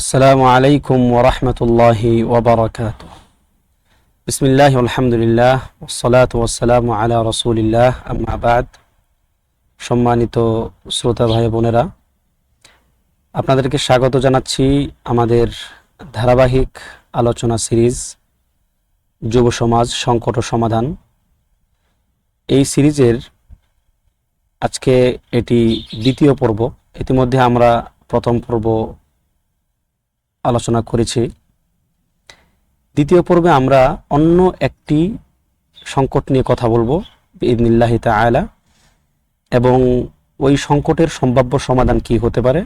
আসসালামু আলাইকুম ওরহমতুল্লাহি ওবরাকাত বিসমিল্লাহ আলহামদুলিল্লাহ ওসলাত ওসালাম আলা রসুলিল্লাহ আমাবাদ সম্মানিত শ্রোতা ভাই বোনেরা, আপনাদেরকে স্বাগত জানাচ্ছি আমাদের ধারাবাহিক আলোচনা সিরিজ, যুব সমাজ সংকট সমাধান। এই সিরিজের আজকে এটি দ্বিতীয় পর্ব। ইতিমধ্যে আমরা প্রথম পর্ব আলোচনা করেছি। দ্বিতীয় পর্বে আমরা অন্য একটি সংকট নিয়ে কথা বলব ইদনিল্লাহি তাআলা, এবং ওই সংকটের সম্ভাব্য সমাধান কি হতে পারে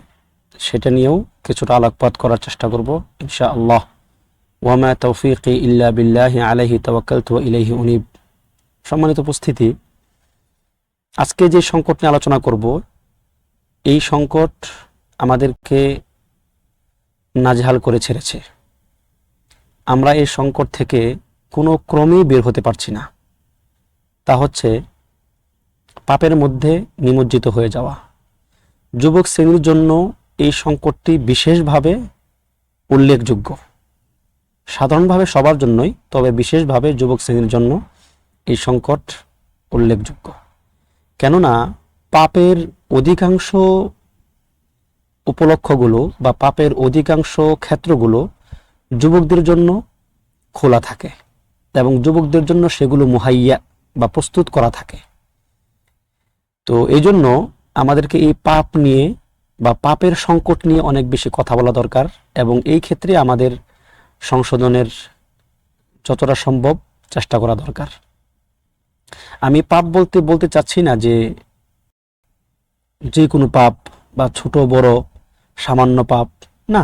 সেটা নিয়েও কিছুটা আলোকপাত করার চেষ্টা করব ইনশা আল্লাহ ওয়ামা তৌফিক ইল্লা বিল্লাহি আলাইহি তাওয়াক্কালতু ওয়া ইলাইহি উনিব। সম্মানিত উপস্থিতি, আজকে যে সংকট নিয়ে আলোচনা করব, এই সংকট আমাদেরকে নাজেহাল করে ছেড়েছে। আমরা এই সংকট থেকে কোনো ক্রমেই বের হতে পারছি না। তা হচ্ছে, পাপের মধ্যে নিমজ্জিত হয়ে যাওয়া। যুবক শ্রেণির জন্য এই সংকটটি বিশেষভাবে উল্লেখযোগ্য। সাধারণভাবে সবার জন্যই, তবে বিশেষভাবে যুবক শ্রেণির জন্য এই সংকট উল্লেখযোগ্য। কেননা, পাপের অধিকাংশ উপলক্ষগুলো বা পাপের অধিকাংশ ক্ষেত্রগুলো যুবকদের জন্য খোলা থাকে এবং যুবকদের জন্য সেগুলো মুহাইয়া বা প্রস্তুত করা থাকে। তো এই জন্য আমাদেরকে এই পাপ নিয়ে বা পাপের সংকট নিয়ে অনেক বেশি কথা বলা দরকার এবং এই ক্ষেত্রে আমাদের সংশোধনের যতটা সম্ভব চেষ্টা করা দরকার। আমি পাপ বলতে বলতে চাচ্ছি না যে যে কোনো পাপ বা ছোট বড় সামান্য পাপ। না,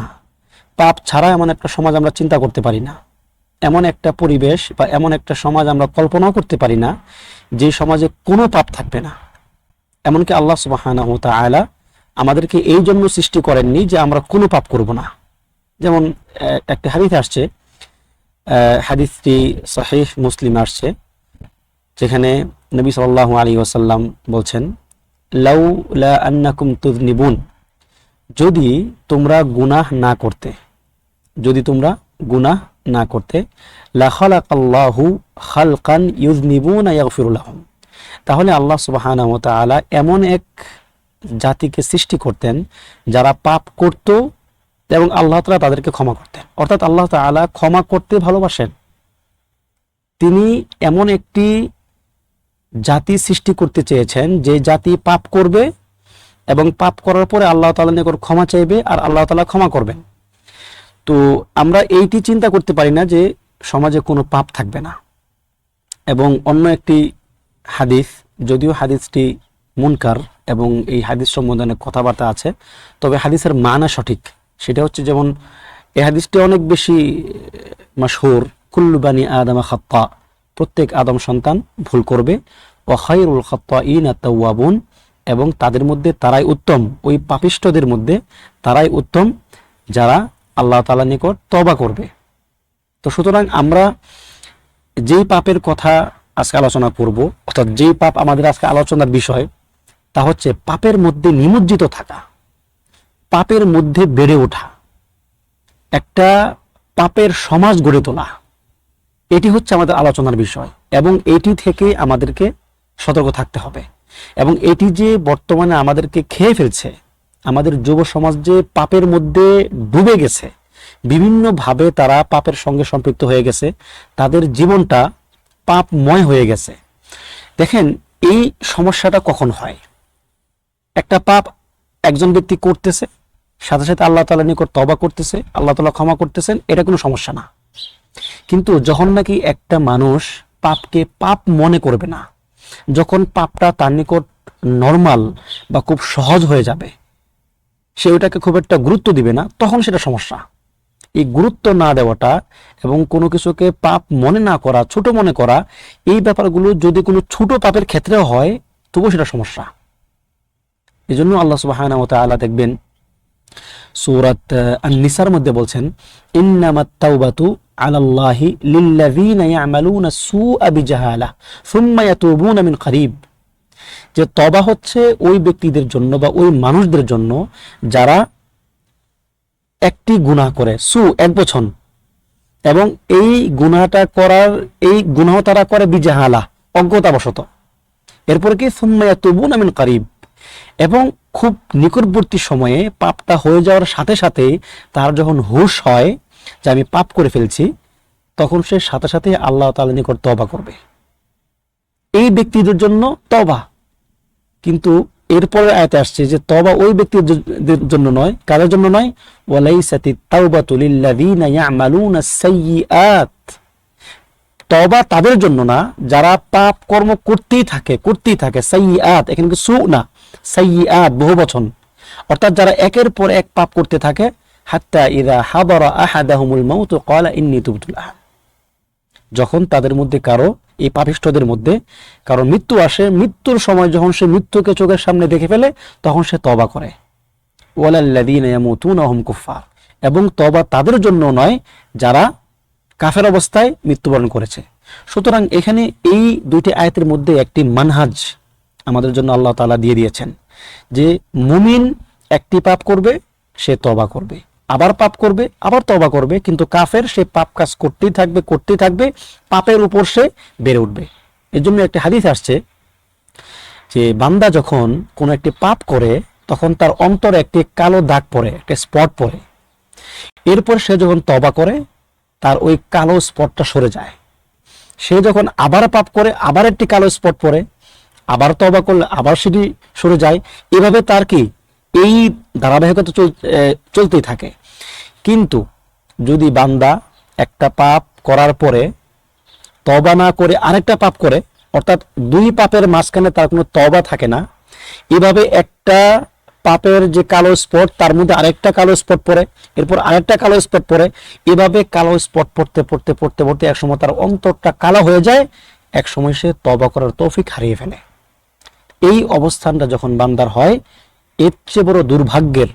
পাপ ছাড়া এমন একটা সমাজ আমরা চিন্তা করতে পারি না। এমন একটা পরিবেশ বা এমন একটা সমাজ আমরা কল্পনাও করতে পারি না, যে সমাজে কোনো পাপ থাকবে না। এমনকি আল্লাহ সুবাহানাহু তাআলা আমাদেরকে এই জন্য সৃষ্টি করেননি যে আমরা কোনো পাপ করব না। যেমন একটা হাদিস আসছে হাদিসটি সহিহ মুসলিম আসছে, যেখানে নবী সাল্লাল্লাহু আলী ওসাল্লাম বলছেন, লাউ লা আন্নাকুম তুযনিবুন। যদি তোমরা গুনাহ না করতে, যদি তোমরা গুনাহ না করতে, লা খালাকাল্লাহু খালকান ইউযনিবুনা ইয়াগফিরু তাহলে আল্লাহ সুবহানাহু এমন এক জাতিকে সৃষ্টি করতেন, যারা পাপ করত এবং আল্লাহ তাআলা তাদেরকে ক্ষমা করতেন। অর্থাৎ আল্লাহ তাআলা ক্ষমা করতে ভালোবাসেন। তিনি এমন একটি জাতি সৃষ্টি করতে চেয়েছেন, যে জাতি পাপ করবে এবং পাপ করার পরে আল্লাহ তাআলা নিকট ক্ষমা চাইবে আর আল্লাহ তাআলা ক্ষমা করবেন তো আমরা এইটি চিন্তা করতে পারি না যে সমাজে কোনো পাপ থাকবে না। এবং অন্য একটি হাদিস, যদিও হাদিসটি মুনকার এবং এই হাদিস সম্বন্ধে অনেক কথাবার্তা আছে, তবে হাদিসের মানা সঠিক। সেটা হচ্ছে যেমন এই হাদিসটি অনেক বেশি মাসহুর কুল্লু বানি আদমা খাত্তা, প্রত্যেক আদম সন্তান ভুল করবে ও খাইরুল খাত্তা ইন আত্মাবুন এবং তাদের মধ্যে তারাই উত্তম। ওই পাপিষ্টদের মধ্যে তারাই উত্তম যারা আল্লাহ তালা নিকট তবা করবে। তো সুতরাং আমরা যেই পাপের কথা আজকে আলোচনা করব, অর্থাৎ যেই পাপ আমাদের আজকে আলোচনার বিষয়, তা হচ্ছে পাপের মধ্যে নিমজ্জিত থাকা, পাপের মধ্যে বেড়ে ওঠা, একটা পাপের সমাজ গড়ে তোলা, এটি হচ্ছে আমাদের আলোচনার বিষয় এবং এটি থেকে আমাদেরকে সতর্ক থাকতে হবে। এবং এটি যে বর্তমানে আমাদেরকে খেয়ে ফেলছে, আমাদের যুব সমাজ যে পাপের মধ্যে ডুবে গেছে, বিভিন্নভাবে তারা পাপের সঙ্গে সম্পৃক্ত হয়ে গেছে, তাদের জীবনটা পাপময় হয়ে গেছে। দেখেন, এই সমস্যাটা কখন হয়? একটা পাপ একজন ব্যক্তি করতেছে, সাথে সাথে আল্লাহ তালা নিকট তবা করতেছে, আল্লাহ তালা ক্ষমা করতেছেন, এটা কোনো সমস্যা না। কিন্তু যখন নাকি একটা মানুষ পাপকে পাপ মনে করবে না যখন পাপটা তার নিকট নর্মাল বা খুব সহজ হয়ে যাবে, সে ওটাকে খুব একটা গুরুত্ব দিবে না, তখন সেটা সমস্যা। এই গুরুত্ব না দেওয়াটা এবং কোনো কিছুকে পাপ মনে না করা, ছোট মনে করা, এই ব্যাপারগুলো যদি কোনো ছোট পাপের ক্ষেত্রেও হয়, তবুও সেটা সমস্যা। এই জন্য আল্লাহ তাআলা দেখবেন, সূরাত আন-নিসার মধ্যে বলছেন, ইন্নামাত তাওবাতু যে তবা হচ্ছে ওই ব্যক্তিদের জন্য বা ওই মানুষদের জন্য যারা একটি করে, সু, এক এবং এই গুনাহটা করার, এই গুনাহ তারা করে বিজাহালা, অজ্ঞতাবশত। এরপরে কি? সুম্মায়া তবুন আমিন করিব। এবং খুব নিকটবর্তী সময়ে পাপটা হয়ে যাওয়ার সাথে সাথে তার যখন হুশ হয় যে আমি পাপ করে ফেলছি, তখন সে সাথে সাথে আল্লাহ তাআলা নিকট তবা করবে। এই ব্যক্তিদের জন্য তবা কিন্তু এরপরে আয়াতে আসছে যে তবা ওই ব্যক্তিদের জন্য নয়। কাদের জন্য নয়? তবা তাদের জন্য না, যারা পাপ কর্ম করতেই থাকে করতেই থাকে। সাইয়্যাত, এখানে কিন্তু সু না। সাইয়্যাত বহু বচন অর্থাৎ যারা একের পর এক পাপ করতে থাকে হাত্তা ইদা হাদারা আহাদাহুমুল মাউত ক্বালা ইন্নী তুবতুল আন যখন তাদের মধ্যে কারও, এই পাপিষ্ঠদের মধ্যে কারও মৃত্যু আসে, মৃত্যুর সময় যখন সে মৃত্যুকে চোখের সামনে দেখে ফেলে, তখন সে তবা করে। ওয়ালাল্লাযীনা ইয়ামুতুনা এবং তবা তাদের জন্য নয়, যারা কাফের অবস্থায় মৃত্যুবরণ করেছে। সুতরাং এখানে এই দুইটি আয়াতের মধ্যে একটি মানহাজ আমাদের জন্য আল্লাহ তালা দিয়ে দিয়েছেন, যে মুমিন একটি পাপ করবে, সে তবা করবে। আবার পাপ করবে, আবার তবা করবে, কিন্তু কাফের সে পাপ কাজ করতেই থাকবে করতেই থাকবে, পাপের উপর সে বেড়ে উঠবে। এর জন্য একটি হাদিস আসছে যে বান্দা যখন কোনো একটি পাপ করে, তখন তার অন্তরে একটি কালো দাগ পড়ে, একটা স্পট পড়ে। এরপর সে যখন তবা করে, তার ওই কালো স্পটটা সরে যায়। সে যখন আবার পাপ করে, আবার একটি কালো স্পট পড়ে, আবার তবা করলে আবার সেটি সরে যায়। এভাবে তার কি? এই ধারাবাহিকতা চলতেই থাকে। কিন্তু যদি বান্দা একটা পাপ করার পরে তবা না করে আরেকটা পাপ করে, অর্থাৎ দুই পাপের মাঝখানে তার কোনো তবা থাকে না, এভাবে একটা পাপের যে কালো স্পট, তার মধ্যে আরেকটা কালো স্পট পড়ে, এরপর আরেকটা কালো স্পট পড়ে, এভাবে কালো স্পট পড়তে পড়তে পড়তে পড়তে একসময় তার অন্তরটা কালো হয়ে যায় একসময় সে তবা করার তৌফিক হারিয়ে ফেলে। এই অবস্থানটা যখন বান্দার হয় এর চেয়ে বড় দুর্ভাগ্যের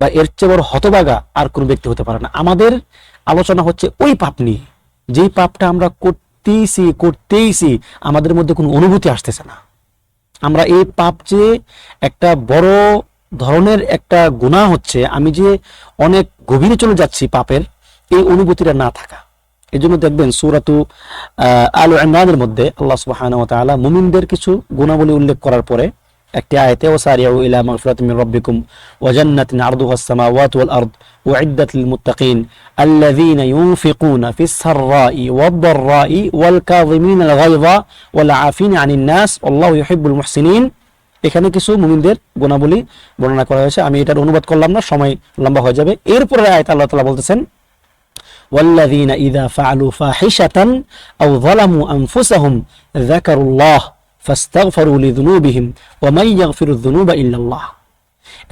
বা এর চেয়ে বড় হতবাগা আর কোনো ব্যক্তি হতে পারে না। আমাদের আলোচনা হচ্ছে ওই পাপ নিয়ে। যেই পাপটা আমরা করতেইছি করতেইছি, আমাদের মধ্যে কোনো অনুভূতি আসতেছে না। আমরা এই পাপ যে একটা বড় ধরনের একটা গুণা হচ্ছে, আমি যে অনেক গভীরে চলে যাচ্ছি পাপের, এই অনুভূতিটা না থাকা। এই জন্য দেখবেন সুরাতু আল ইমরানের মধ্যে আল্লাহ তাআলা মুমিনদের কিছু গুণাবলী উল্লেখ করার পরে একটি আয়াতে ওসারিউ ইলা মাগফিরাতিন মির রাব্বিকুম ওয়া জান্নাতিন আরদুহা আস-সামাওয়াতু ওয়াল আরদ উইদ্দাত লিল মুত্তাকিন আল্লাযীনা ইউনফিকুনা ফিস সাররাই ওয়াদ দাররাই ওয়াল কাযিমিনা আল গায়যা ওয়াল আফিনা আনিন নাস আল্লাহু ইউহিব্বুল মুহসিনিন এখানে কিছু মুমিনদের গুণাবলী বর্ণনা করা হয়েছে আমি এটার অনুবাদ করলাম না সময় লম্বা হয়ে যাবে এরপরে আয়াত আল্লাহ তাআলা বলতেছেন والذين إذا فعلوا فاحشة أو ظلموا أنفسهم ذكروا الله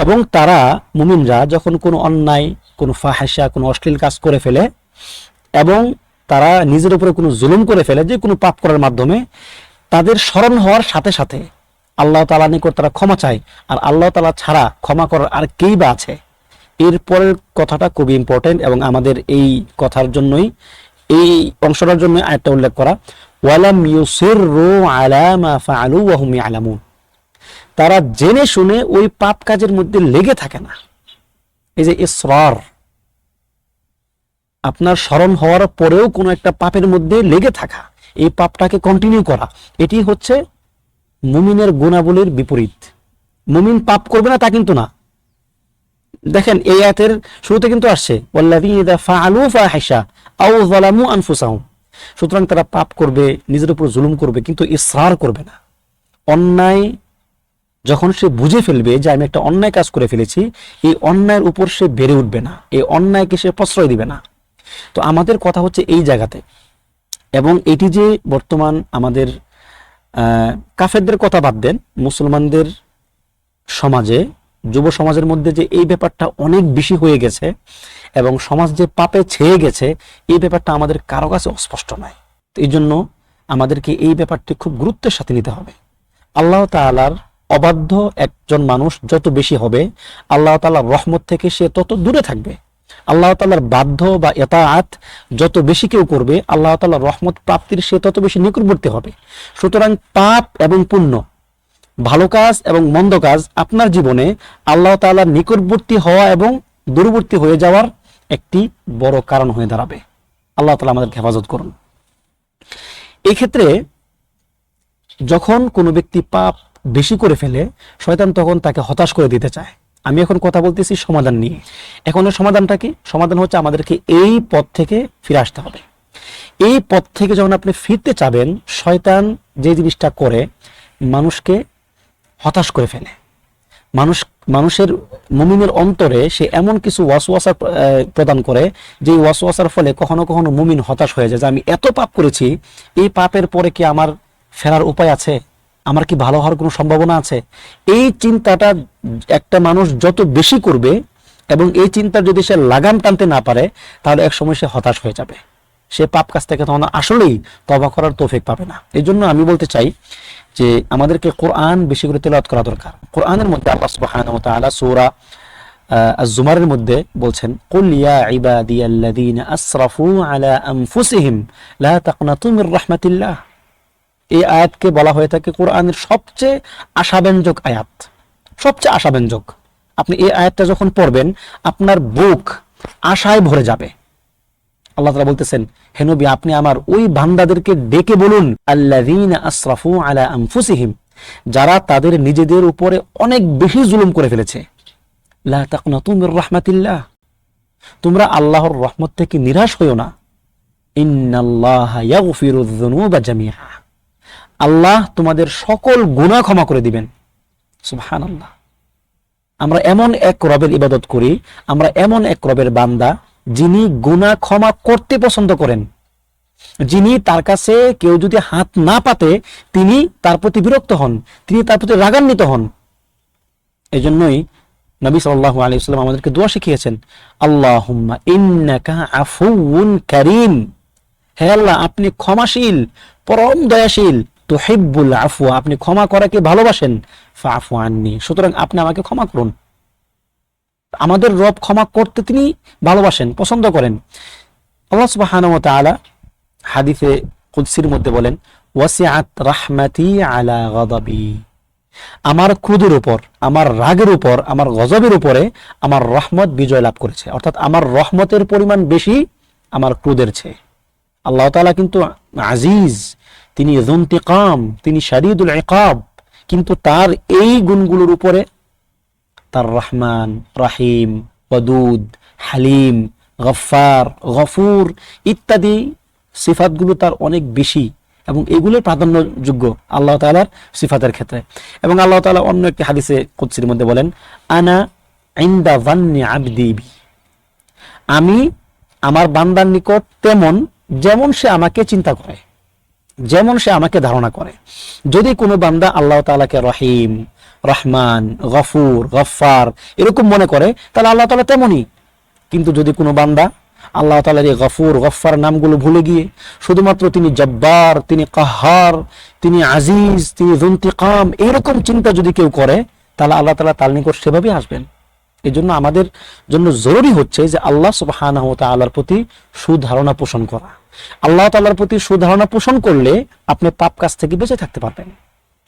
এবং তারা মুমিনরা যখন কোনো অন্যায়, কোনো ফাহাসা কোনো অশ্লীল কাজ করে ফেলে এবং তারা নিজের উপরে কোনো জুলুম করে ফেলে, যে কোনো পাপ করার মাধ্যমে, তাদের স্মরণ হওয়ার সাথে সাথে আল্লাহ তালা নিকট তারা ক্ষমা চায় আর আল্লাহ তালা ছাড়া ক্ষমা করার আর কেই বা আছে? এরপরের কথাটা খুবই ইম্পর্টেন্ট এবং আমাদের এই কথার জন্যই, এই অংশটার জন্য আয়টা উল্লেখ করা। ওয়ালাম ইউসিররু আলা মা ফাআলু ওয়া হুম ইয়ালামুন। তারা জেনে শুনে ওই পাপ কাজের মধ্যে লেগে থাকে না। এই যে ইসরার, আপনার স্মরণ হওয়ার পরেও কোনো একটা পাপের মধ্যে লেগে থাকা, এই পাপটাকে কন্টিনিউ করা, এটি হচ্ছে মুমিনের গুণাবলীর বিপরীত। মুমিন পাপ করবে না তা কিন্তু না। দেখেন, এই আয়াতের শুরুতে কিন্তু আসছে, ওয়াল্লাযীনা ইযা ফাআলু ফাহিশা আও যালামু আনফুসাহুম। সুতরাং তারা পাপ করবে, নিজের উপর জুলুম করবে, কিন্তু ইসরার করবে না। অন্যায় যখন সে বুঝে ফেলবে যে আমি একটা অন্যায় কাজ করে ফেলেছি, এই অন্যায়ের উপর সে বেড়ে উঠবে না, এই অন্যায়কে সে প্রশ্রয় দিবে না। তো আমাদের কথা হচ্ছে এই জায়গাতে। এবং এটি যে বর্তমান আমাদের কাফেরদের কথা বাদ দেন, মুসলমানদের সমাজে, যুব সমাজের মধ্যে যে এই ব্যাপারটা অনেক বেশি হয়ে গেছে এবং সমাজ যে পাপে ছেয়ে গেছে, এই ব্যাপারটা আমাদের কারও কাছে অস্পষ্ট নয়। এই জন্য আমাদেরকে এই ব্যাপারটি খুব গুরুত্বের সাথে নিতে হবে। আল্লাহ তাআলার অবাধ্য একজন মানুষ যত বেশি হবে, আল্লাহ তাআলার রহমত থেকে সে তত দূরে থাকবে। আল্লাহ তালার বাধ্য বা এতাআত যত বেশি কেউ করবে, আল্লাহ তাআলার রহমত প্রাপ্তির সে তত বেশি নিকটবর্তী হবে। সুতরাং পাপ এবং পুণ্য, ভালো কাজ এবং মন্দ কাজ আপনার জীবনে আল্লাহ তাআলার নিকটবর্তী হওয়া এবং দূরবর্তী হয়ে যাওয়ার একটি বড় কারণ হয়ে দাঁড়াবে। আল্লাহ তালা আমাদেরকে হেফাজত করুন। এই ক্ষেত্রে যখন কোনো ব্যক্তি পাপ বেশি করে ফেলে, শয়তান তখন তাকে হতাশ করে দিতে চায়। আমি এখন কথা বলতেছি সমাধান নিয়ে। এখন সমাধানটা কি? সমাধান হচ্ছে আমাদেরকে এই পথ থেকে ফিরে আসতে হবে। এই পথ থেকে যখন আপনি ফিরতে চাবেন, শয়তান যে জিনিসটা করে, মানুষকে হতাশ করে ফেলে। মানুষ, মানুষের মুমিনের অন্তরে সে এমন কিছু ওয়াসওয়াসা প্রদান করে, যে ওয়াসওয়াসার ফলে কখনো কখনো মুমিন হতাশ হয়ে যায় যে আমি এত পাপ করেছি, এই পাপের পরে কি আমার ফেরার উপায় আছে? আমার কি ভালো হওয়ার কোনো সম্ভাবনা আছে? এই চিন্তাটা একটা মানুষ যত বেশি করবে এবং এই চিন্তার যদি সে লাগাম টানতে না পারে, তাহলে এক সময় সে হতাশ হয়ে যাবে। সে পাপ কাজ থেকে তখন আসলেই তবা করার তৌফিক পাবে না। এই জন্য আমি বলতে চাই যে আমাদেরকে কোরআন বেশি করে তেলাওয়াত করা দরকার। কোরআনের মধ্যে আল্লাহ সূরা আজ-জুমারের মধ্যে বলছেন এই আয়াতকে বলা হয়ে থাকে কোরআনের সবচেয়ে আশাব্যঞ্জক আয়াত। সবচেয়ে আশাব্যঞ্জক। আপনি এই আয়াতটা যখন পড়বেন, আপনার বুক আশায় ভরে যাবে। আল্লাহ তাআলা বলতেছেন, হে নবী, আপনি আমার ওই বান্দাদেরকে ডেকে বলুন, আল্লাযীনা আসরাফু আলা আনফুসিহিম, যারা তাদের নিজেদের উপরে অনেক বেশি জুলুম করে ফেলেছে। তোমরা আল্লাহর রহমত থেকে নিরাশ হইও না। আল্লাহ তোমাদের সকল গুনাহ ক্ষমা করে দিবেন। আমরা এমন এক রবের ইবাদত করি, আমরা এমন এক রবের বান্দা যিনি গুনাহ ক্ষমা করতে পছন্দ করেন, যিনি তার কাছে কেউ যদি হাত না পাতে, তিনি তার প্রতি বিরক্ত হন, তিনি তার প্রতি রাগান্বিত হন। এই জন্যই নবী সাল্লাল্লাহু আলাইহি ওয়াসাল্লাম আমাদেরকে দোয়া শিখিয়েছেন আফুউন কারীম। হে আল্লাহ, আপনি ক্ষমাশীল, পরম দয়াশীল, তুহিব্বুল আফওয়া, আপনি ক্ষমা করাকে ভালোবাসেন। ফাফু আননি, সুতরাং আপনি আমাকে ক্ষমা করুন। আমাদের রব ক্ষমা করতে তিনি ভালোবাসেন, পছন্দ করেন। আল্লাহ সুবহানাহু ওয়া তাআলা হাদিসে, কুদসির মধ্যে বলেন, ওয়াসিআত রাহমাতি আলা গাদাবি। আমার ক্রোধের উপর, আমার রাগের উপর, আমার গজবের উপরে আমার রহমত বিজয় লাভ করেছে। অর্থাৎ আমার রহমতের পরিমাণ বেশি আমার ক্রোধের চেয়ে। আল্লাহ তাআলা কিন্তু আজিজ, তিনি যুন্তিকাম তিনি শারিদুল ইকাব, কিন্তু তার এই গুণগুলোর উপরে তার রহমান, রাহিম ওয়াদুদ হালিম গফার গফুর ইত্যাদি সিফাতগুলো তার অনেক বেশি এবং এগুলোর প্রাধান্যযোগ্য আল্লাহ তাআলার সিফাতের ক্ষেত্রে এবং আল্লাহ তাআলা অন্য একটি হাদিসে কুদসির মধ্যে বলেন, আনা ইনদা ভান্নি আবদি বি। আমি আমার বান্দার নিকট তেমন যেমন সে আমাকে চিন্তা করে, যেমন সে আমাকে ধারণা করে যদি কোনো বান্দা আল্লাহ তালাকে রহিম রহমান, গফুর গফার এরকম মনে করে, তাহলে আল্লাহ তালা তেমনই। কিন্তু যদি কোনো বান্দা আল্লাহ তাআলার এই গফুর গফার নামগুলো ভুলে গিয়ে শুধুমাত্র তিনি জব্বার, তিনি কাহার, তিনি আজিজ, তিনি জুন্তিকাম এরকম চিন্তা যদি কেউ করে, তাহলে আল্লাহ তালা তার নিকট সেভাবেই আসবেন। এই জন্য আমাদের জন্য জরুরি হচ্ছে যে আল্লাহ ওয়া তাআলার প্রতি সুধারণা পোষণ করা। আল্লাহ তাআলার প্রতি সুধারণা পোষণ করলে আপনি পাপ কাজ থেকে বেঁচে থাকতে পারবেন।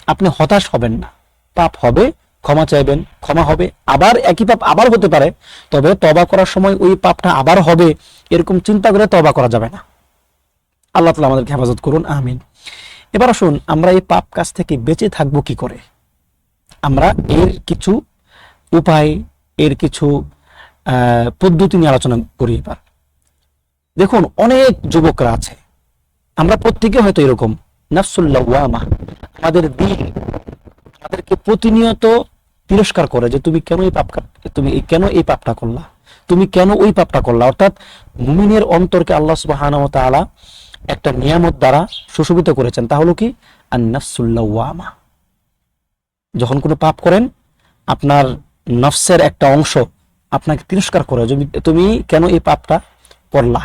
আপনি হতাশ হবেন না। পাপ হবে, ক্ষমা চাইবেন, ক্ষমা হবে, আবার একই পাপ আবার হতে পারে, তবে তবা করার সময় ওই পাপটা আবার হবে, এরকম চিন্তা করে তবা করা যাবে না। আল্লাহ তালা আমাদেরকে হেফাজত করুন, আমিন। এবার আসুন, আমরা এই পাপ কাজ থেকে বেঁচে থাকব কি করে? আমরা এর কিছু উপায়, এর কিছু পদ্ধতি নিয়ে আলোচনা করি এবার। দেখুন, অনেক যুবকরা আছে। আমরা প্রত্যেকে হয়তো এরকম নাফসুল্লাওয়ামা আমাদের দিন আমাদেরকে প্রতিনিয়ত তিরস্কার করে যে তুমি কেন এই পাপ তুমি কেন এই পাপটা করলা? তুমি কেন ওই পাপটা করলা? অর্থাৎ মুমিনের অন্তরকে আল্লাহ সুবহানাহু ওয়া একটা নিয়ামত দ্বারা সুশোভিত করেছেন। তা হলো কি? আন্নাফসুল্লাওয়ামা যখন কোনো পাপ করেন, আপনার নফসের একটা অংশ আপনাকে তিরস্কার করে তুমি কেন এই পাপটা করলা?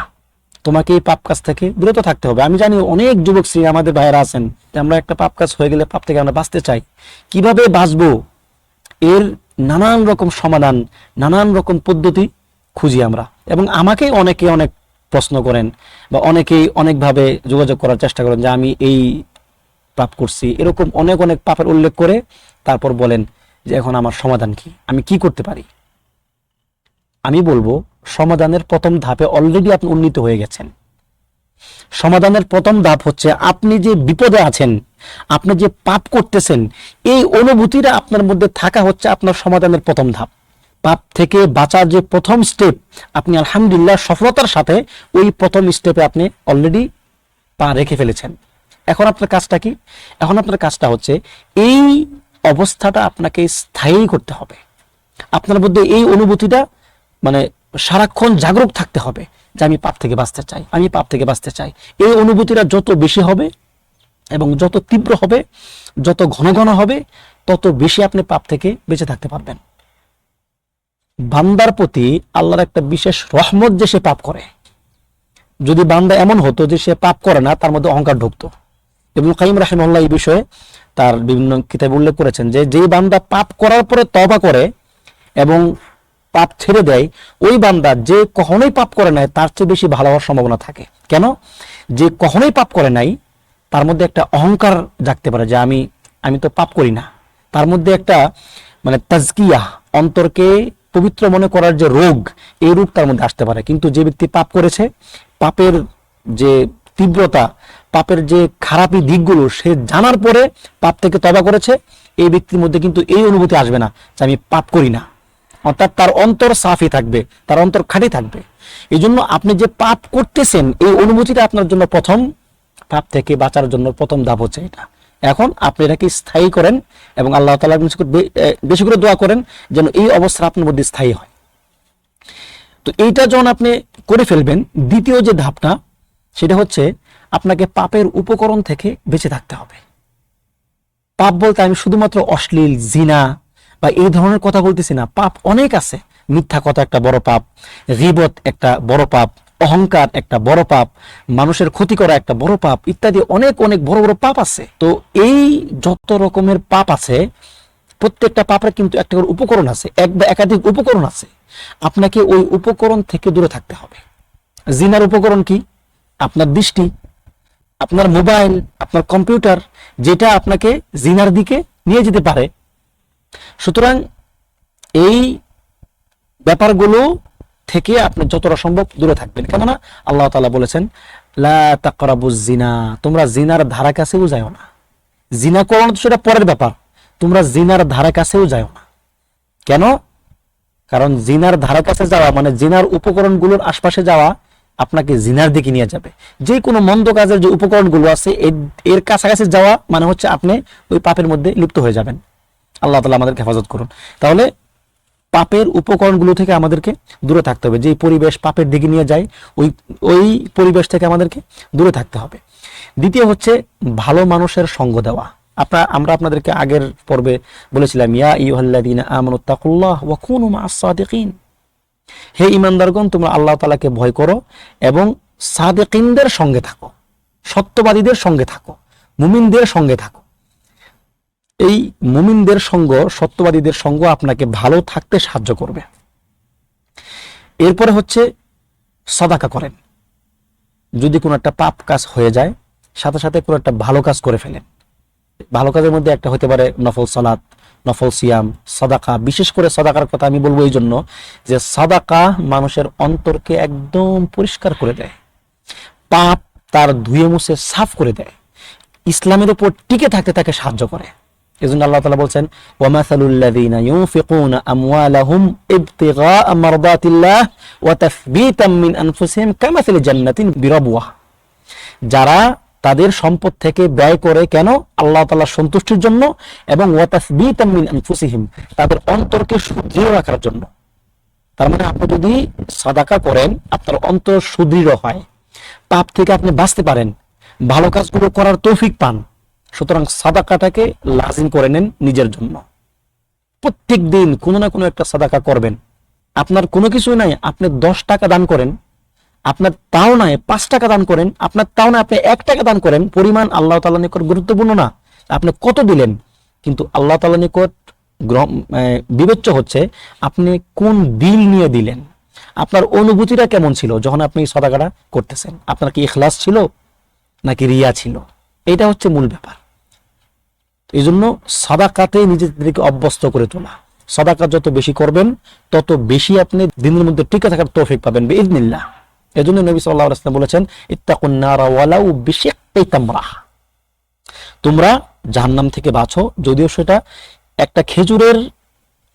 তোমাকে এই পাপ কাজ থেকে বিরত থাকতে হবে। আমি জানি অনেক যুবক শ্রী আমাদের ভাইয়েরা আছেন আমরা একটা পাপ কাজ হয়ে গেলে পাপ থেকে আমরা বাঁচতে চাই। কীভাবে বাঁচবো? এর নানান রকম সমাধান, নানান রকম পদ্ধতি খুঁজি আমরা। এবং আমাকেই অনেকে অনেক প্রশ্ন করেন বা অনেকেই অনেকভাবে যোগাযোগ করার চেষ্টা করেন যে আমি এই পাপ করছি। এরকম অনেক অনেক পাপের উল্লেখ করে তারপর বলেন যে এখন আমার সমাধান কি? আমি কি করতে পারি? আমি বলব সমাধানের প্রথম ধাপে অলরেডি আপনি উন্নীত হয়ে গেছেন। সমাধানের প্রথম ধাপ হচ্ছে আপনি যে বিপদে আছেন, আপনি যে পাপ করতেছেন, এই অনুভূতিটা আপনার মধ্যে থাকা হচ্ছে আপনার সমাধানের প্রথম ধাপ। পাপ থেকে বাঁচার যে প্রথম স্টেপ আপনি আলহামদুলিল্লাহ সফলতার সাথে ওই প্রথম স্টেপে আপনি অলরেডি পা রেখে ফেলেছেন। এখন আপনার কাজটা কি? এখন আপনার কাজটা হচ্ছে এই অবস্থাটা আপনাকে স্থায়ী করতে হবে। আপনার মধ্যে এই অনুভূতিটা মানে সারাক্ষণ জাগরুক থাকতে হবে যে আমি পাপ থেকে বাঁচতে চাই, আমি পাপ থেকে বাঁচতে চাই। এই অনুভূতিটা যত বেশি হবে এবং যত তীব্র হবে, যত ঘন ঘন হবে, তত বেশি আপনি পাপ থেকে বেঁচে থাকতে পারবেন। বান্দার প্রতি আল্লাহর একটা বিশেষ রহমত যে সে পাপ করে। যদি বান্দা এমন হতো যে সে পাপ করে না, তার মধ্যে অহংকার ঢুকতো। এবং কাইম রাহিমুল্লাহ এই বিষয়ে তার বিভিন্ন কিতাব উল্লেখ করেছেন যে, যেই বান্দা পাপ করার পরে তবা করে এবং পাপ ছেড়ে দেয়, ওই বান্দা যে কখনোই পাপ করে নাই, তার চেয়ে বেশি ভালো হওয়ার সম্ভাবনা থাকে। কেন? যে কখনোই পাপ করে নাই, তার মধ্যে একটা অহংকার জাগতে পারে যে আমি আমি তো পাপ করি না। তার মধ্যে একটা মানে তাজকিয়া, অন্তরকে পবিত্র মনে করার যে রোগ, এই রোগ তার মধ্যে আসতে পারে। কিন্তু যে ব্যক্তি পাপ করেছে, পাপের যে তীব্রতা, পাপের যে খারাপি দিকগুলো, সে জানার পরে পাপ থেকে তবা করেছে, এই ব্যক্তির মধ্যে কিন্তু এই অনুভূতি আসবে না যে আমি পাপ করি না। অর্থাৎ তার অন্তর সাফি থাকবে, তার অন্তর খাঁটি থাকবে। এই জন্য আপনি যে পাপ করতেছেন, এই অনুভূতিটা আপনার জন্য প্রথম পাপ থেকে বাঁচার জন্য প্রথম ধাপ হচ্ছে এটা। এখন আপনি এটাকে স্থায়ী করেন এবং আল্লাহ তালা বেশি করে দোয়া করেন যেন এই অবস্থা আপনার মধ্যে স্থায়ী হয়। তো এইটা যখন আপনি করে ফেলবেন, দ্বিতীয় যে ধাপটা, সেটা হচ্ছে আপনাকে পাপের উপকরণ থেকে বেঁচে থাকতে হবে। পাপ বলতে আমি শুধুমাত্র অশ্লীল, জিনা বা এই ধরনের কথা বলতেছি না। পাপ অনেক আছে। মিথ্যা কথা একটা বড় পাপ রিবত একটা বড় পাপ, অহংকার একটা বড় পাপ, মানুষের ক্ষতি করা একটা বড় পাপ ইত্যাদি অনেক অনেক বড় বড় পাপ আছে। তো এই যত রকমের পাপ আছে, প্রত্যেকটা পাপের কিন্তু একটা করে উপকরণ আছে, এক বা একাধিক উপকরণ আছে। আপনাকে ওই উপকরণ থেকে দূরে থাকতে হবে। জিনার উপকরণ কি? আপনার দৃষ্টি, আপনার মোবাইল, আপনার কম্পিউটার, যেটা আপনাকে জিনার দিকে নিয়ে যেতে পারে। সুতরাং এই ব্যাপারগুলো থেকে আপনি যতটা সম্ভব দূরে থাকবেন। কেননা আল্লাহ তাআলা বলেছেন জিনা তোমরা জিনার ধারা কাছেও যাও না। জিনা করানো তো সেটা পরের ব্যাপার। তোমরা জিনার ধারা কাছেও যাও না। কেন? কারণ জিনার ধারা কাছে যাওয়া মানে জিনার উপকরণগুলোর আশপাশে যাওয়া আপনাকে জিনার দিকে নিয়ে যাবে। যে কোনো মন্দ কাজের যে উপকরণগুলো আছে এর কাছাকাছি যাওয়া মানে হচ্ছে আপনি ওই পাপের মধ্যে লিপ্ত হয়ে যাবেন। আল্লাহ তালা আমাদেরকে হেফাজত করুন। তাহলে পাপের উপকরণগুলো থেকে আমাদেরকে দূরে থাকতে হবে। যে পরিবেশ পাপের দিকে নিয়ে যায়, ওই ওই পরিবেশ থেকে আমাদেরকে দূরে থাকতে হবে। দ্বিতীয় হচ্ছে ভালো মানুষের সঙ্গ দেওয়া। আপনার আমরা আপনাদেরকে আগের পর্বে বলেছিলাম, ইয়া ইউহাল্লাযীনা আমানু তাকুল্লাহ ওয়া মা'আস সাদিকিন। হে ইমানদারগণ, তোমরা আল্লাহ তাআলাকে ভয় করো এবং সাদিকিনদের সঙ্গে থাকো, সত্যবাদীদের সঙ্গে থাকো, মুমিনদের সঙ্গে থাকো। এই মুমিনদের সঙ্গ, সত্যবাদীদের সঙ্গ আপনাকে ভালো থাকতে সাহায্য করবে। এরপরে হচ্ছে সদাকা করেন। যদি কোনো একটা পাপ কাজ হয়ে যায়, সাথে সাথে কোনো একটা ভালো কাজ করে ফেলেন। ভালো কাজের মধ্যে একটা হতে পারে নফল সালাত, নফল সিয়াম, সদাকা। বিশেষ করে সদাকার কথা আমি বলব এই জন্য যে সদাকা মানুষের অন্তরকে একদম পরিষ্কার করে দেয়। পাপ তার ধুয়ে মুছে সাফ করে দেয়। ইসলামের উপর টিকে থাকতে তাকে সাহায্য করে। এজন্য আল্লাহ তাআলা বলছেন, ওয়ামাসালুল্লাযীনা ইউনফিকুনা আমওয়ালাহুম ইবতিগাআ মারদাতিল্লাহ ওয়া তাসবীতাম মিন আনফুসিহিম কামাসালি জান্নাতিন বিরাবওয়াহ। যারা তাদের সম্পদ থেকে ব্যয় করে কেন? আল্লাহ তাআলার সন্তুষ্টির জন্য এবং ওয়া তাসবীতাম মিন আনফুসিহিম, তাদের অন্তরকে সুদৃঢ় রাখার জন্য। তার মানে আপনি যদি সাদাকা করেন, আপনার অন্তর সুদৃঢ় হয়, পাপ থেকে আপনি বাঁচতে পারেন, ভালো কাজগুলো করার তৌফিক পান সুতরাং সাদাকাটাকে লাজিম করে নেন নিজের জন্য। প্রত্যেক দিন কোনো না কোনো একটা সাদাকা করবেন। আপনার কোনো কিছুই নাই, আপনি দশ টাকা দান করেন। আপনার তাও নাই, পাঁচ টাকা দান করেন। আপনার তাও না আপনি এক টাকা দান করেন। পরিমাণ আল্লাহ তালা নিকট গুরুত্বপূর্ণ না। আপনি কত দিলেন? কিন্তু আল্লাহ তালা নিকট বিবেচ্য হচ্ছে, আপনি কোন দিল নিয়ে দিলেন? আপনার অনুভূতিটা কেমন ছিল যখন আপনি সদাকাটা করতেছেন? আপনার কি ইখলাস ছিল নাকি রিয়া ছিল? এটা হচ্ছে মূল ব্যাপার। এই জন্য সাদাকাতে নিজেদেরকে অভ্যস্ত করে তোলা। সদাকা যত বেশি করবেন, তত বেশি আপনি দিনের মধ্যে টিকে থাকার তৌফিক পাবেন ইদনিল্লাহ এজন্য নবী সাল্লাল্লাহু আলাইহি বলেছেন, ইত্তাকুন নারা ওয়ালাউ বিশিক্কি তোমরা। জাহান্নাম থেকে বাঁচো, যদিও সেটা একটা খেজুরের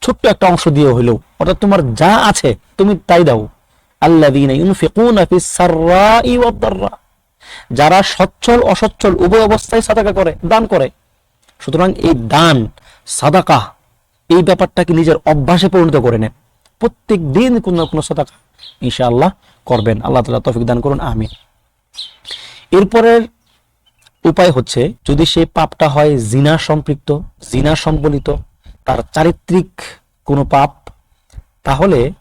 ছোট্ট একটা অংশ দিয়ে হইলেও অর্থাৎ তোমার যা আছে, তুমি তাই দাও। যারা সচ্ছল, অসচ্ছল, উভয় অবস্থায় সাদাকা করে, দান করে সুতরাং এই দান, সাদাকা, এই ব্যাপারটাকে নিজের অভ্যাসে পরিণত করে নেন। প্রত্যেক দিন কোনো না কোনো সাদাকা ইনশাআল্লাহ করবেন। আল্লাহ তাআলা তৌফিক দান করুন, আমিন। এরপরের উপায় হচ্ছে, যদি সেই পাপটা হয় জিনা সম্পৃক্ত, জিনা সম্বলিত, তার চারিত্রিক কোনো পাপ, তাহলে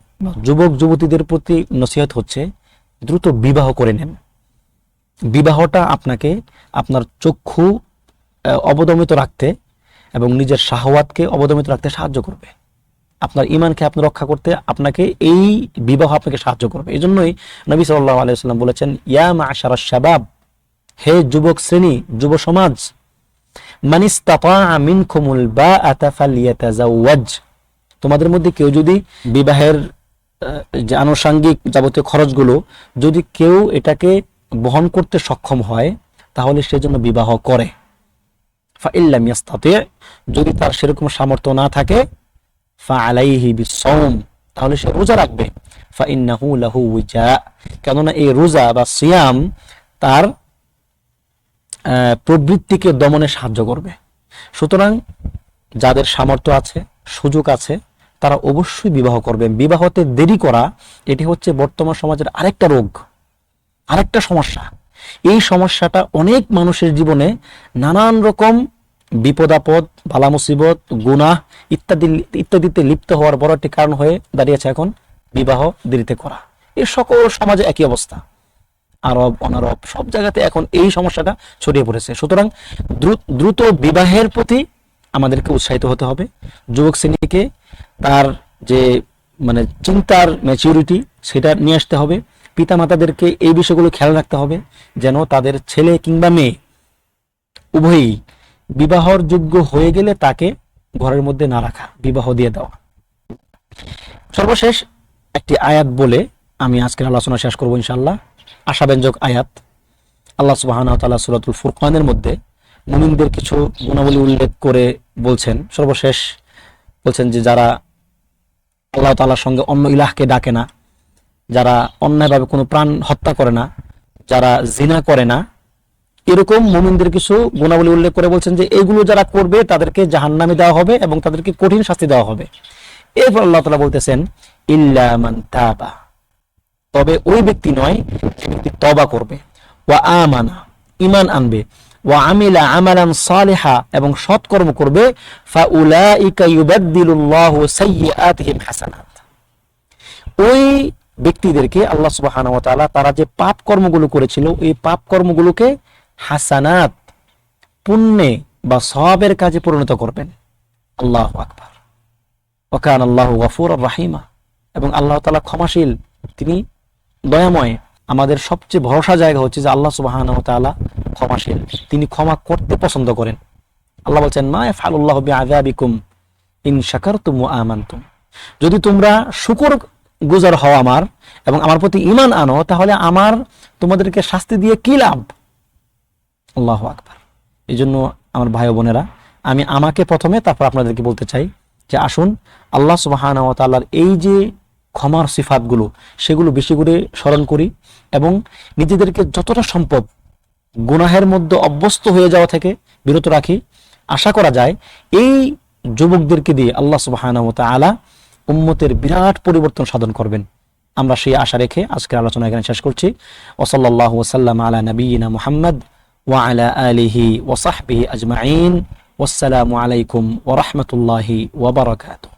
যুবক, যুবতীদের প্রতি নসিহত হচ্ছে, দ্রুত বিবাহ করে নেন। বিবাহটা আপনাকে আপনার চক্ষু অবদমিত রাখতে এবং নিজের শাহওয়াতকে অবদমিত রাখতে সাহায্য করবে। আপনার ইমানকে আপনি রক্ষা করতে আপনাকে এই বিবাহ আপনাকে সাহায্য করবে। এই জন্যই নবী সাল্লাহ আলাইসাল্লাম বলেছেন, ইয়া মাশারা শাবাব, হে যুবক শ্রেণি, যুব সমাজ তোমাদের মধ্যে কেউ যদি বিবাহের যে আনুষঙ্গিক যাবতীয় খরচগুলো যদি কেউ এটাকে বহন করতে সক্ষম হয়, তাহলে সেজন্য বিবাহ করে। যদি তার সেরকম সামর্থ্য না থাকে তাহলে সে রোজা রাখবে। কেননা এই রোজা বা সিয়াম তার প্রবৃত্তিকে দমনে সাহায্য করবে। সুতরাং যাদের সামর্থ্য আছে, সুযোগ আছে, তারা অবশ্যই বিবাহ করবেন বিবাহতে দেরি করা, এটি হচ্ছে বর্তমান সমাজের আরেকটা রোগ, আরেকটা সমস্যা। এই সমস্যাটা অনেক মানুষের জীবনে নানান রকম বিপদ, আপদ, বালা মুসিবত, গুনাহ ইত্যাদি, ইত্যাদিতে লিপ্ত হওয়ার বড় একটি কারণ হয়ে দাঁড়িয়েছে এখন বিবাহ দেরিতে করা। এই সকল সমাজে একই অবস্থা। আরব, অনারব সব জায়গাতে এখন এই সমস্যাটা ছড়িয়ে পড়েছে। সুতরাং দ্রু- দ্রুত বিবাহের প্রতি আমাদেরকে উৎসাহিত হতে হবে। যুবক শ্রেণীকে তার যে মানে চিন্তার ম্যাচিউরিটি সেটা নিয়ে আসতে হবে। পিতা মাতাদেরকে এই বিষয়গুলো খেয়াল রাখতে হবে, যেন তাদের ছেলে কিংবা মেয়ে উভয়ই বিবাহর যোগ্য হয়ে গেলে তাকে ঘরের মধ্যে না রাখা, বিবাহ দিয়ে দেওয়া। সর্বশেষ একটি আয়াত বলে আমি আজকের আলোচনা শেষ করব ইনশাল্লাহ আশাব্যঞ্জক আয়াত। আল্লাহ তাআলা সূরাতুল ফুরকানের মধ্যে মুমিনদের কিছু গুণাবলী উল্লেখ করে বলছেন। সর্বশেষ বলছেন যে যারা আল্লাহ তাআলার সঙ্গে অন্য ইলাহকে ডাকে না যারা অন্যায়ভাবে কোনো প্রাণ হত্যা করে না, যারা জিনা করে না, এরকম মুমিনদের কিছু গুণাবলী উল্লেখ করে বলছেন যে এগুলো যারা করবে তাদেরকে জাহান্নামে দেওয়া হবে এবং তাদেরকে কঠিন শাস্তি দেওয়া হবে। এরপর আল্লাহ তাআলা বলতেছেন, ইল্লা মান তাবা। তবে ওই ব্যক্তি নয়, যে ব্যক্তি তবা করবে। ওয়া আমানা ইমান আনবে। ওয়া আমিলা আমালান সালিহা, এবং সৎকর্ম করবে। ফাউলাইকা ইউবাদদিলুল্লাহু সাইয়্যাতিহিম হাসানাত। ওই ব্যক্তিদেরকে আল্লাহ তাআলা তারা যে পাপ কর্মগুলো করেছিল, এই পাপ কর্মগুলোকে হাসানাত, পুণ্যে বা সবের কাজে পরিণত করবেন। আল্লাহু আকবার। ওকান আল্লাহ গফুর রাহিমা। এবং আল্লাহ তাআলা ক্ষমাশীল। তিনি দয়াময়। আমাদের সবচেয়ে ভরসা জায়গা হচ্ছে যে আল্লাহ সুবহানাহু ওয়া তাআলা ক্ষমাশীল। তিনি ক্ষমা করতে পছন্দ করেন। আল্লাহ বলছেন, মা ইয়াফআলুল্লাহু বিআযাবিকুম ইন শাকারতুম ওয়া আমানতুম। যদি তোমরা শুকর গুজার হও আমার এবং আমার প্রতি ঈমান আনো, তাহলে আমার তোমাদেরকে শাস্তি দিয়ে কি লাভ? আল্লাহ আকবার। এই জন্য আমার ভাই বোনেরা, আমি আমাকে প্রথমে তারপর আপনাদেরকে বলতে চাই যে আসুন, আল্লাহ সুবহানাহু ওয়া তাআলার এই যে ক্ষমার সিফাতগুলো, সেগুলো বেশি করে স্মরণ করি এবং নিজেদেরকে যতটা সম্ভব গুনাহের মধ্যে অভ্যস্ত হয়ে যাওয়া থেকে বিরত রাখি। আশা করা যায় এই যুবকদেরকে দিয়ে আল্লাহ সুবহানাহু ওয়া তাআলা উম্মতের বিরাট পরিবর্তন সাধন করবেন। আমরা সেই আশা রেখে আজকের আলোচনা এখানে শেষ করছি। ওসল্লাহ ওসাল্লাম আলা নবীনা মুহাম্মদ ওয়া আলা আলিহি সাহবিহি আজমাইন। ওসালামু আলাইকুম ওরহমতুল্লাহি ওবরাকাতু